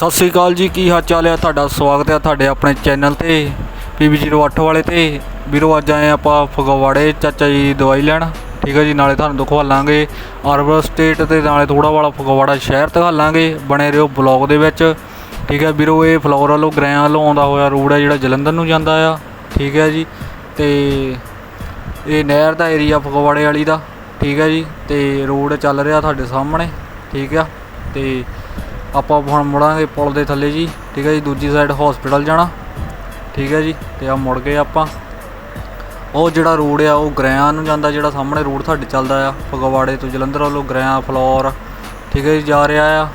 ਸਤਿ ਸ੍ਰੀ ਅਕਾਲ ਜੀ, ਕੀ ਹਾਲ ਚਾਲ ਹੈ? ਤੁਹਾਡਾ ਸਵਾਗਤ ਹੈ ਤੁਹਾਡੇ ਆਪਣੇ ਚੈਨਲ ਤੇ PB08 ਵਾਲੇ ਤੇ। ਵੀਰੋ, ਅੱਜ ਆਏ ਆਪਾਂ ਫਗਵਾੜੇ, ਚਾਚਾ ਜੀ ਦਵਾਈ ਲੈਣ। ਠੀਕ ਹੈ ਜੀ, ਨਾਲੇ ਤੁਹਾਨੂੰ ਦਿਖਾਵਾਂਗੇ ਅਰਬਨ ਸਟੇਟ ਤੇ ਨਾਲੇ ਥੋੜਾ ਵਾਲਾ ਫਗਵਾੜਾ ਸ਼ਹਿਰ ਦਿਖਾਵਾਂਗੇ ਬਣੇ ਰਹੋ ਬਲੌਗ ਦੇ ਵਿੱਚ। ਠੀਕ ਹੈ ਵੀਰੋ, ਇਹ ਫਲੋਰ ਵੱਲੋਂ ਗ੍ਰੈਆਂ ਵੱਲੋਂ ਆਉਂਦਾ ਹੋਇਆ ਰੋਡ ਹੈ, ਜਿਹੜਾ ਜਲੰਧਰ ਨੂੰ ਜਾਂਦਾ ਆ। ਠੀਕ ਹੈ ਜੀ, ਤੇ ਇਹ ਨਹਿਰ ਦਾ ਏਰੀਆ ਫਗਵਾੜੇ ਵਾਲੀ ਦਾ। ਠੀਕ ਹੈ ਜੀ, ਤੇ ਰੋਡ ਚੱਲ ਰਿਹਾ ਤੁਹਾਡੇ ਸਾਹਮਣੇ। ਠੀਕ ਆ, ਤੇ ਆਪਾਂ ਹੁਣ ਮੁੜਾਂਗੇ ਪੁਲ ਦੇ ਥੱਲੇ ਜੀ, ਠੀਕ ਹੈ ਜੀ, ਦੂਜੀ ਸਾਈਡ ਹਸਪੀਟਲ ਜਾਣਾ, ਠੀਕ ਹੈ ਜੀ, ਤੇ ਆ ਮੁੜ ਗਏ ਆਪਾਂ। ਉਹ ਜਿਹੜਾ ਰੋਡ ਆ, ਉਹ ਗ੍ਰੈਆਂ ਨੂੰ ਜਾਂਦਾ, ਜਿਹੜਾ ਸਾਹਮਣੇ ਰੋਡ ਸਾਡੇ ਚੱਲਦਾ ਆ, ਫਗਵਾੜੇ ਤੋਂ ਜਲੰਧਰ ਵੱਲੋਂ ਗ੍ਰੈਆਂ ਫਲੋਰ, ਠੀਕ ਹੈ ਜੀ, ਜਾ ਰਿਹਾ ਆ।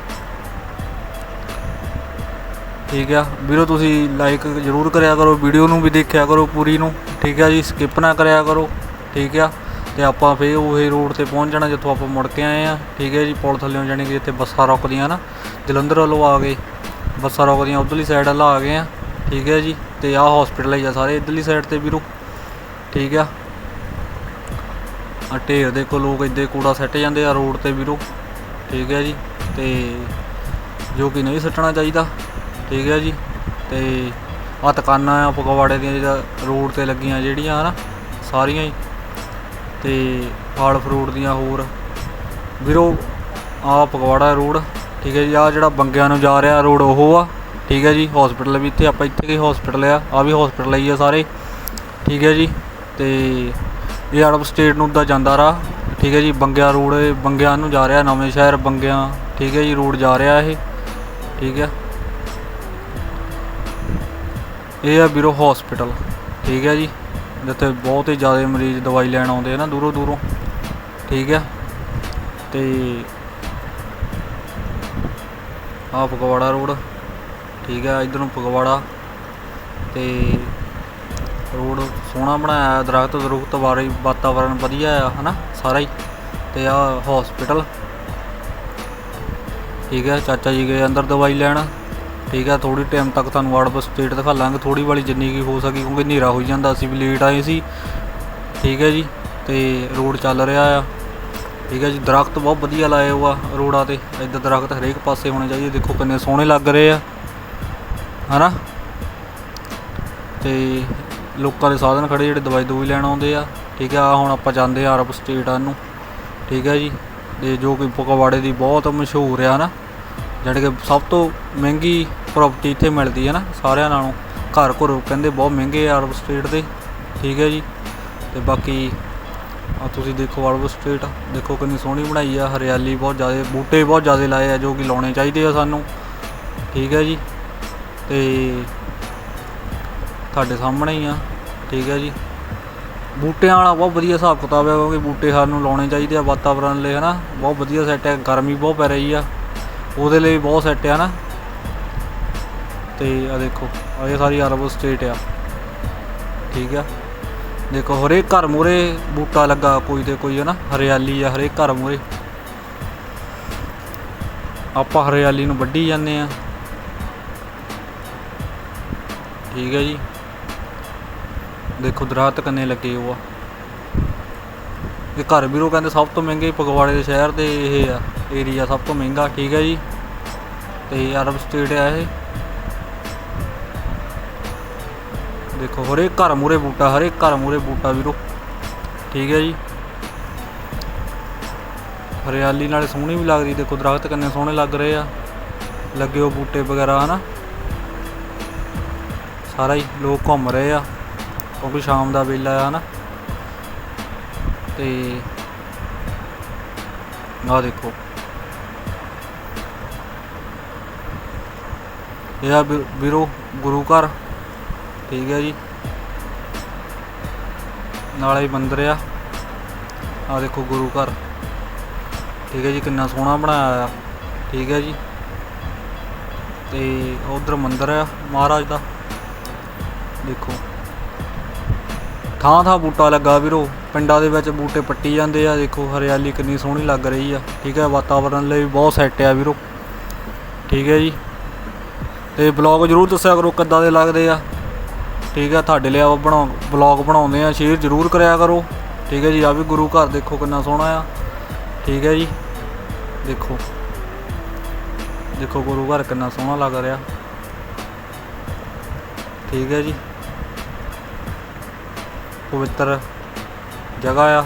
ਠੀਕ ਆ, ਵੀਰੋ ਤੁਸੀਂ ਲਾਈਕ ਜ਼ਰੂਰ ਕਰਿਆ ਕਰੋ ਵੀਡੀਓ ਨੂੰ ਵੀ ਦੇਖਿਆ ਕਰੋ ਪੂਰੀ ਨੂੰ, ਠੀਕ ਆ ਜੀ ਸਕਿਪ ਨਾ ਕਰਿਆ ਕਰੋ, ਠੀਕ ਆ। ਤੇ ਆਪਾਂ ਫੇਰ ਉਹੀ ਰੋਡ ਤੇ ਪਹੁੰਚ ਜਾਣਾ ਜਿੱਥੋਂ ਆਪਾਂ ਮੁੜ ਕੇ ਆਏ ਆ। ਠੀਕ ਹੈ ਜੀ, ਪੁਲ ਥੱਲੇੋਂ ਜਾਣੀ ਕਿ ਜਿੱਥੇ ਬੱਸਾਂ ਰੁਕਦੀਆਂ ਨਾ, ਜਲੰਧਰ ਵੱਲੋਂ ਆ ਗਏ। ਬੱਸਾਂ ਰੁਕਦੀਆਂ ਉਧਰਲੀ ਸਾਈਡ ਵੱਲ ਆ ਗਏ ਆ। ਠੀਕ ਹੈ ਜੀ, ਤੇ ਆਹ ਹਸਪੀਟਲ ਹੀ ਆ ਸਾਰੇ ਇਧਰਲੀ ਸਾਈਡ ਤੇ ਵੀਰੋ। ਠੀਕ ਆ। ਆ ਢੇਰ ਦੇਖੋ ਲੋਕ ਇੱਦੇ ਕੂੜਾ ਸੱਟ ਜਾਂਦੇ ਆ ਰੋਡ ਤੇ ਵੀਰੋ। ਠੀਕ ਹੈ ਜੀ, ਤੇ ਜੋ ਕਿ ਨਹੀਂ ਸੱਟਣਾ ਚਾਹੀਦਾ। ਠੀਕ ਹੈ ਜੀ, ਤੇ ਆ ਦੁਕਾਨਾਂ ਆ, ਫਗਵਾੜੇ ਦੀਆਂ ਜਿਹੜਾ ਰੋਡ ਤੇ ਲੱਗੀਆਂ ਜਿਹੜੀਆਂ ਹਨਾ ਸਾਰੀਆਂ ਹੀ। ਤੇ ਫਲ ਫਰੂਟ ਦੀਆਂ ਹੋਰ। ਵੀਰੋ ਆ ਫਗਵਾੜਾ ਰੋਡ, ਠੀਕ ਹੈ ਜੀ ਆ ਜਿਹੜਾ ਬੰਗਿਆਂ ਨੂੰ ਜਾ ਰਿਹਾ ਰੋਡ ਉਹ ਆ, ਠੀਕ ਹੈ ਜੀ ਹਸਪੀਟਲ ਵੀ ਇੱਥੇ, ਆਪਾਂ ਇੱਥੇ ਹੀ ਹਸਪੀਟਲ ਆ ਆ ਵੀ ਹਸਪੀਟਲ ਹੀ ਆ ਸਾਰੇ, ਠੀਕ ਹੈ ਜੀ, ਤੇ ਇਹ ਆਊਟ ਸਟੇਟ ਨੂੰ ਦਾ ਜਾਂਦਾ ਰਾ ਠੀਕ ਹੈ ਜੀ, ਬੰਗਿਆ ਰੋਡ, ਬੰਗਿਆਂ ਨੂੰ ਜਾ ਰਿਹਾ ਨਵੇਂ ਸ਼ਹਿਰ ਬੰਗਿਆਂ, ਠੀਕ ਹੈ ਜੀ, ਰੋਡ ਜਾ ਰਿਹਾ ਇਹ, ਠੀਕ ਹੈ। ਇਹ ਆ ਵੀਰੋ ਹਸਪੀਟਲ ਠੀਕ ਹੈ ਜੀ। ਜਿੱਥੇ ਬਹੁਤ ਹੀ ਜ਼ਿਆਦਾ ਮਰੀਜ਼ ਦਵਾਈ ਲੈਣ ਆਉਂਦੇ ਆ ਨਾ ਦੂਰੋਂ ਦੂਰੋਂ। ਠੀਕ ਹੈ ਤੇ ਆ ਫਗਵਾੜਾ ਰੋਡ। ਠੀਕ ਹੈ ਇਧਰ ਨੂੰ ਫਗਵਾੜਾ। ਤੇ ਰੋਡ ਸੋਹਣਾ ਬਣਾਇਆ ਹੈ, ਦਰਖਤ ਦਰੁਖਤ ਬਾਰੇ ਵਾਤਾਵਰਨ ਵਧੀਆ ਆ ਹਨਾ? ਸਾਰਾ ਹੀ। ਤੇ ਆ ਹਸਪੀਟਲ ਠੀਕ ਹੈ ਚਾਚਾ ਜੀ ਗਏ ਅੰਦਰ ਦਵਾਈ ਲੈਣ। ਠੀਕ ਹੈ ਥੋੜੀ ਟਾਈਮ ਤੱਕ ਤੁਹਾਨੂੰ ਆਊਟ ਸਟੇਟ ਦਿਖਾ ਲਾਂਗੇ ਥੋੜੀ ਵਾਲੀ ਜਿੰਨੀ ਕੀ ਹੋ ਸਕੀ, ਕਿਉਂਕਿ ਹਨੇਰਾ ਹੋਈ ਜਾਂਦਾ, ਅਸੀਂ ਵੀ ਲੇਟ ਆਏ ਸੀ। ਠੀਕ ਹੈ ਜੀ, ਤੇ ਰੋਡ ਚੱਲ ਰਿਹਾ ਆ। ਠੀਕ ਹੈ ਜੀ, ਦਰਖਤ ਬਹੁਤ ਵਧੀਆ ਲਾਏ ਹੋਏ ਆ ਰੋਡਾਂ ਤੇ, ਇੱਧਰ ਦਰਖਤ ਹਰੇਕ ਪਾਸੇ ਹੋਣੇ ਚਾਹੀਦੇ, ਦੇਖੋ ਕਿੰਨੇ ਸੋਹਣੇ ਲੱਗ ਰਹੇ ਆ। ਹਨਾ? ਤੇ ਲੋਕਾਂ ਦੇ ਸਾਧਨ ਖੜੇ, ਜਿਹੜੇ ਦਵਾਈ ਦਵਾਈ ਲੈਣ ਆਉਂਦੇ ਆ। ਠੀਕ ਆ ਹੁਣ ਆਪਾਂ ਜਾਂਦੇ ਆ ਅਰਬ ਸਟੇਟ ਆ ਨੂੰ। ਠੀਕ ਹੈ ਜੀ, ਤੇ ਜੋ ਕਿ ਫਗਵਾੜੇ ਦੀ ਬਹੁਤ ਮਸ਼ਹੂਰ ਆ ਨਾ ਜਾਣੀ ਕਿ ਸਭ ਤੋਂ ਮਹਿੰਗੀ ਪ੍ਰਾਪਰਟੀ ਇੱਥੇ ਮਿਲਦੀ ਹੈ ਨਾ, ਸਾਰਿਆਂ ਨਾਲੋਂ। ਘਰ ਘਰ ਕਹਿੰਦੇ ਬਹੁਤ ਮਹਿੰਗੇ ਆ ਅਰਬ ਸਟੇਟ ਦੇ। ਠੀਕ ਹੈ ਜੀ। ਤੇ ਬਾਕੀ ਆ ਤੁਸੀਂ ਦੇਖੋ ਅਰਬ ਸਟੇਟ ਦੇਖੋ ਕਿੰਨੀ ਸੋਹਣੀ ਬਣਾਈ ਆ, ਹਰਿਆਲੀ ਬਹੁਤ ਜ਼ਿਆਦਾ, ਬੂਟੇ ਬਹੁਤ ਜ਼ਿਆਦਾ ਲਾਏ ਆ ਜੋ ਕਿ ਲਾਉਣੇ ਚਾਹੀਦੇ ਆ ਸਾਨੂੰ। ਠੀਕ ਹੈ ਜੀ। ਤੇ ਤੁਹਾਡੇ ਸਾਹਮਣੇ ਹੀ ਆ। ਠੀਕ ਹੈ ਜੀ। ਬੂਟਿਆਂ ਵਾਲਾ ਬਹੁਤ ਵਧੀਆ ਹਿਸਾਬ ਕਿਤਾਬ ਹੈ, ਕਿਉਂਕਿ ਬੂਟੇ ਸਾਨੂੰ ਲਾਉਣੇ ਚਾਹੀਦੇ ਆ ਵਾਤਾਵਰਣ ਲਈ ਹਨਾ ਬਹੁਤ ਵਧੀਆ ਸੈੱਟ ਹੈ, ਗਰਮੀ ਬਹੁਤ ਪੈ ਰਹੀ ਆ। ਉਹਦੇ ਲਈ ਬਹੁਤ ਸੈੱਟ ਆ ਨਾ। ਤੇ ਆ ਦੇਖੋ ਆ ਇਹ ਸਾਰੀ ਅਰਬ ਸਟੇਟ ਆ। ਠੀਕ ਆ। ਦੇਖੋ, ਹਰੇਕ ਘਰ ਮੂਰੇ ਬੂਟਾ ਲੱਗਾ ਕੋਈ ਤੇ ਕੋਈ ਹੈ ਨਾ ਹਰਿਆਲੀ ਆ ਹਰੇਕ ਘਰ ਮੂਰੇ ਆਪਾਂ ਹਰਿਆਲੀ ਨੂੰ ਵੱਢੀ ਜਾਂਦੇ ਆ। ਠੀਕ ਹੈ ਜੀ। ਦੇਖੋ ਦਰਖਤ ਕੰਨੇ ਲੱਗੇ ਹੋ ਆ ਘਰ ਵੀਰੋ ਕਹਿੰਦੇ ਸਭ ਤੋਂ ਮਹਿੰਗੇ ਫਗਵਾੜੇ ਦੇ ਸ਼ਹਿਰ ਦੇ ਇਹ ਆ ਏਰੀਆ ਸਭ ਤੋਂ ਮਹਿੰਗਾ, ਠੀਕ ਹੈ ਜੀ। ਤੇ ਅਰਬ ਸਟੇਟ ਆ ਇਹ। ਦੇਖੋ, ਹਰੇਕ ਘਰ ਮੂਰੇ ਬੂਟਾ, ਹਰੇਕ ਘਰ ਮੂਰੇ ਬੂਟਾ ਵੀਰੋ, ਠੀਕ ਹੈ ਜੀ। ਹਰਿਆਲੀ ਨਾਲੇ ਸੋਹਣੀ ਵੀ ਲੱਗਦੀ, ਦੇਖੋ ਦਰਖਤ ਕਿੰਨੇ ਸੋਹਣੇ ਲੱਗ ਰਹੇ ਆ। ਲੱਗੇ ਉਹ ਬੂਟੇ ਵਗੈਰਾ, ਹਨਾ। ਸਾਰਾ ਹੀ ਲੋਕ ਘੁੰਮ ਰਹੇ ਆ, ਕਿਉਂਕਿ ਸ਼ਾਮ ਦਾ ਵੇਲਾ ਆ, ਹਨਾ। ਤੇ ਆਹ ਦੇਖੋ। ਇਹ ਆ ਵੀਰੋ, ਗੁਰੂ ਘਰ। ਠੀਕ ਹੈ ਜੀ। ਨਾਲੇ ਹੀ ਮੰਦਿਰ ਆ। ਆ ਦੇਖੋ ਗੁਰੂ ਘਰ। ਠੀਕ ਹੈ ਜੀ, ਕਿੰਨਾ ਸੋਹਣਾ ਬਣਾਇਆ ਆ ਠੀਕ ਹੈ ਜੀ। ਤੇ ਉਧਰ ਮੰਦਿਰ ਆ, ਮਹਾਰਾਜ ਦਾ। ਦੇਖੋ। ਥਾਂ ਥਾਂ ਬੂਟਾ ਲੱਗਾ ਵੀਰੋ। ਪਿੰਡਾਂ ਦੇ ਵਿੱਚ ਬੂਟੇ ਪੱਟੀ ਜਾਂਦੇ ਆ, ਦੇਖੋ ਹਰਿਆਲੀ ਕਿੰਨੀ ਸੋਹਣੀ ਲੱਗ ਰਹੀ ਆ, ਠੀਕ ਹੈ ਵਾਤਾਵਰਣ ਲਈ ਬਹੁਤ ਸੈੱਟ ਆ ਵੀਰੋ, ਠੀਕ ਹੈ ਜੀ। ਤੇ ਬਲੌਗ ਜਰੂਰ ਦੱਸਿਆ ਕਰੋ ਕਿੱਦਾਂ ਦੇ ਲੱਗਦੇ ਆ, ਠੀਕ ਹੈ ਤੁਹਾਡੇ ਲਈ ਆਪਾਂ ਬਣਾ ਬਲੌਗ ਬਣਾਉਂਦੇ ਆ ਸ਼ੇਅਰ ਜਰੂਰ ਕਰਿਆ ਕਰੋ, ਠੀਕ ਹੈ ਜੀ ਆ ਵੀ ਗੁਰੂ ਘਰ ਦੇਖੋ ਕਿੰਨਾ ਸੋਹਣਾ ਆ, ਠੀਕ ਹੈ ਜੀ, ਦੇਖੋ ਦੇਖੋ ਗੁਰੂ ਘਰ ਕਿੰਨਾ ਸੋਹਣਾ ਲੱਗ ਰਿਹਾ, ਠੀਕ ਹੈ ਜੀ। ਪਵਿੱਤਰ ਜਗ੍ਹਾ ਆ,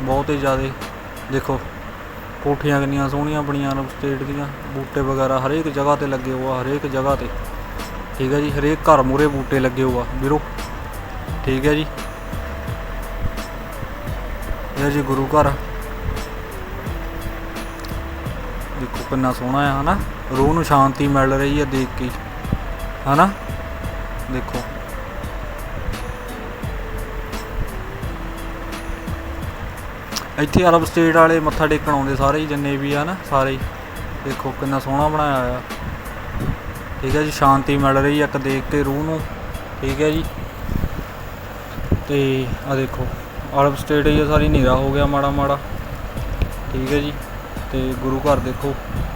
ਬਹੁਤ ਹੀ ਜ਼ਿਆਦਾ। ਦੇਖੋ, ਕੋਠੀਆਂ ਕਿੰਨੀਆਂ ਸੋਹਣੀਆਂ ਬਣੀਆਂ ਨੇ ਸਟੇਟ ਦੀਆਂ, ਬੂਟੇ ਵਗੈਰਾ ਹਰੇਕ ਜਗ੍ਹਾ ਤੇ ਲੱਗੇ ਹੋਆ ਹਰੇਕ ਜਗ੍ਹਾ ਤੇ। ਠੀਕ ਹੈ ਜੀ, ਹਰੇਕ ਘਰ ਮੂਰੇ ਬੂਟੇ ਲੱਗੇ ਹੋਆ ਵੀਰੋ। ਠੀਕ ਹੈ ਜੀ। ਇਹ ਜੀ ਗੁਰੂ ਘਰ। ਦੇਖੋ ਕਿੰਨਾ ਸੋਹਣਾ ਆ, ਹਨਾ? ਰੂਹ ਨੂੰ ਸ਼ਾਂਤੀ ਮਿਲ ਰਹੀ ਹੈ ਦੇਖ ਕੇ, ਹਨਾ? ਦੇਖੋ। ਇੱਥੇ ਅਰਬ ਸਟੇਟ ਵਾਲੇ ਮੱਥਾ ਟੇਕਣ ਆਉਂਦੇ ਸਾਰੇ ਹੀ, ਜਿੰਨੇ ਵੀ ਆ ਨਾ, ਸਾਰੇ ਹੀ। ਦੇਖੋ ਕਿੰਨਾ ਸੋਹਣਾ ਬਣਾਇਆ ਆ ਠੀਕ ਹੈ ਜੀ, ਸ਼ਾਂਤੀ ਮਿਲ ਰਹੀ ਹੈ ਇੱਕ ਦੇਖ ਕੇ ਰੂਹ ਨੂੰ। ਠੀਕ ਹੈ ਜੀ। ਤੇ ਆ ਦੇਖੋ, ਅਰਬ ਸਟੇਟ ਇਹ ਸਾਰੀ ਹਨੇਰਾ ਹੋ ਗਿਆ ਮਾੜਾ ਮਾੜਾ। ਠੀਕ ਹੈ ਜੀ। ਤੇ ਗੁਰੂ ਘਰ ਦੇਖੋ,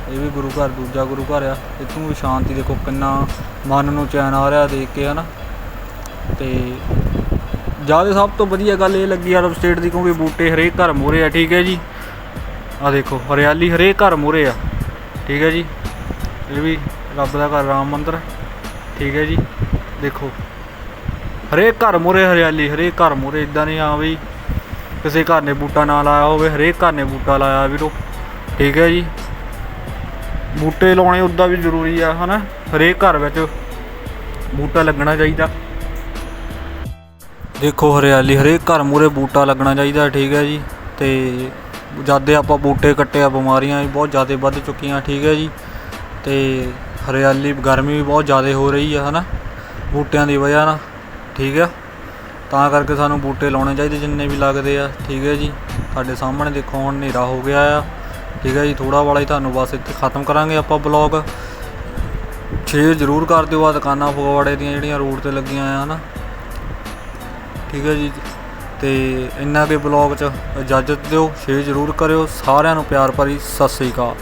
ਇਹ ਵੀ ਗੁਰੂ ਘਰ, ਦੂਜਾ ਗੁਰੂ ਘਰ ਆ। ਇੱਥੋਂ ਵੀ ਸ਼ਾਂਤੀ ਦੇਖੋ, ਕਿੰਨਾ ਮਨ ਨੂੰ ਚੈਨ ਆ ਰਿਹਾ ਦੇਖ ਕੇ ਹਨਾ ਤੇ ਜ਼ਿਆਦਾ ਸਭ ਤੋਂ ਵਧੀਆ ਗੱਲ ਇਹ ਲੱਗੀ ਅਰਬ ਸਟੇਟ ਦੀ ਕਿਉਂਕਿ ਬੂਟੇ ਹਰੇਕ ਘਰ ਮੂਹਰੇ ਆ, ਠੀਕ ਹੈ ਜੀ। ਆ ਦੇਖੋ, ਹਰਿਆਲੀ ਹਰੇਕ ਘਰ ਮੂਹਰੇ ਆ, ਠੀਕ ਹੈ ਜੀ। ਇਹ ਵੀ ਰੱਬ ਦਾ ਘਰ, ਰਾਮ ਮੰਦਿਰ, ਠੀਕ ਹੈ ਜੀ। ਦੇਖੋ, ਹਰੇਕ ਘਰ ਮੂਹਰੇ ਹਰਿਆਲੀ, ਹਰੇਕ ਘਰ ਮੂਹਰੇ ਇਦਾਂ ਨਹੀਂ ਆ ਵੀ ਕਿਸੇ ਘਰ ਨੇ ਬੂਟਾ ਨਾ ਲਾਇਆ ਹੋਵੇ, ਹਰੇਕ ਘਰ ਨੇ ਬੂਟਾ ਲਾਇਆ ਵੀਰੋ, ਠੀਕ ਹੈ ਜੀ। ਬੂਟੇ ਲਾਉਣੇ ਉਦਾਂ ਵੀ ਜ਼ਰੂਰੀ ਆ, ਹਨਾ? ਹਰੇਕ ਘਰ ਵਿੱਚ ਬੂਟਾ ਲੱਗਣਾ ਚਾਹੀਦਾ। ਦੇਖੋ ਹਰਿਆਲੀ, ਹਰੇਕ ਘਰ ਮੂਰੇ ਬੂਟਾ ਲੱਗਣਾ ਚਾਹੀਦਾ, ਠੀਕ ਹੈ ਜੀ। ਤੇ ਜਦ ਆਪਾਂ ਬੂਟੇ ਕੱਟੇ ਆ, ਬਿਮਾਰੀਆਂ ਵੀ ਬਹੁਤ ਜ਼ਿਆਦਾ ਵੱਧ ਚੁੱਕੀਆਂ, ਠੀਕ ਹੈ ਜੀ। ਤੇ ਹਰਿਆਲੀ, ਗਰਮੀ ਵੀ ਬਹੁਤ ਜ਼ਿਆਦਾ ਹੋ ਰਹੀ ਆ, ਹਨਾ। ਬੂਟਿਆਂ ਦੀ ਵਜ੍ਹਾ ਨਾਲ, ਠੀਕ ਆ। ਤਾਂ ਕਰਕੇ ਸਾਨੂੰ ਬੂਟੇ ਲਾਉਣੇ ਚਾਹੀਦੇ ਜਿੰਨੇ ਵੀ ਲੱਗਦੇ ਆ, ਠੀਕ ਹੈ ਜੀ। ਤੁਹਾਡੇ ਸਾਹਮਣੇ ਦੇਖੋ, ਹੁਣ ਹਨੇਰਾ ਹੋ ਗਿਆ ਆ। ਠੀਕ ਹੈ ਜੀ ਥੋੜਾ ਵਾਲਾ ਹੀ ਤੁਹਾਨੂੰ ਬਸ ਇੱਥੇ ਖਤਮ ਕਰਾਂਗੇ ਆਪਾਂ ਬਲੌਗ। ਸ਼ੇਅਰ ਜ਼ਰੂਰ ਕਰ ਦਿਓ ਆ ਦੁਕਾਨਾਂ ਫਗਵਾੜੇ ਦੀਆਂ ਜਿਹੜੀਆਂ ਰੋਡ ਤੇ ਲੱਗੀਆਂ ਆ, ਹਨਾ। ਠੀਕ ਹੈ ਜੀ। ਤੇ ਇੰਨਾ ਕੇ ਬਲੌਗ 'ਚ ਇਜਾਜ਼ਤ ਦਿਓ, ਸ਼ੇਅਰ ਜ਼ਰੂਰ ਕਰਿਓ। ਸਾਰਿਆਂ ਨੂੰ ਪਿਆਰ ਭਰੀ ਸਤਿ ਸ੍ਰੀ ਅਕਾਲ।